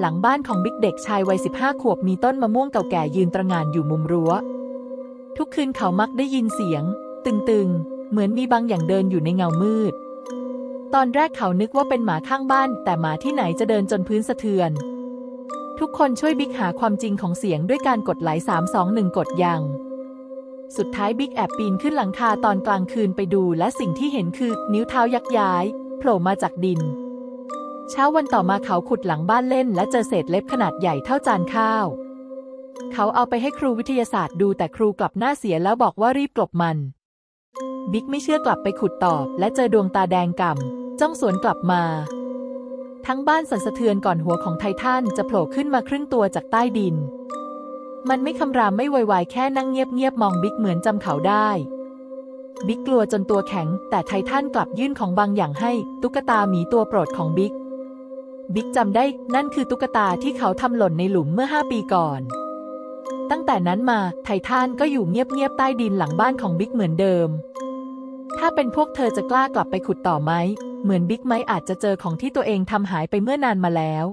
หลังบ้านของบิ๊กเด็กชายวัย 15 ขวบมีต้นมะม่วงเก่าแก่ยืนตระงานอยู่มุมรั้ว ทุกคืนเขามักได้ยินเสียง ตึงๆ เหมือนมีบางอย่างเดินอยู่ในเงามืด ตอนแรกเขานึกว่าเป็นหมาข้างบ้าน แต่หมาที่ไหนจะเดินจนพื้นสะเทือน ทุกคนช่วยบิ๊กหาความจริงของเสียงด้วยการกดไหล3 2 1 กดยัง สุดท้ายบิ๊กแอบปีนขึ้นหลังคาตอนกลางคืนไปดู และสิ่งที่เห็นคือนิ้วเท้ายักย้ายโผล่มาจากดิน เช้าวันต่อมาเขาขุดหลังบ้านเล่น และเจอเศษเล็บขนาดใหญ่เท่าจานข้าว เขาเอาไปให้ครูวิทยาศาสตร์ดูแต่ครูกลับหน้าเสียแล้วบอกว่ารีบกลบมัน บิ๊กไม่เชื่อกลับไปขุดต่อและเจอดวงตาแดงก่ำจ้องสวนกลับมา ทั้งบ้านสั่นสะเทือนก่อนหัวของไททันจะโผล่ขึ้นมาครึ่งตัวจากใต้ดิน มันไม่คำรามไม่ไวๆแค่นั่งเงียบๆมองบิ๊กเหมือนจำเขาได้บิ๊กกลัวจนตัวแข็ง แต่ไททันกลับยื่นของบางอย่างให้ ตุ๊กตาหมีตัวโปรดของบิ๊ก บิ๊กจำได้ นั่นคือตุ๊กตาที่เขาทำหล่นในหลุมเมื่อห้าปีก่อน ตั้งแต่นั้นมาไททันก็อยู่เงียบๆใต้ดินหลังบ้านของบิ๊กเหมือนเดิม ถ้าเป็นพวกเธอจะกล้ากลับไปขุดต่อไหม เหมือนบิ๊กไหมอาจจะเจอของที่ตัวเองทำหายไปเมื่อนานมาแล้ว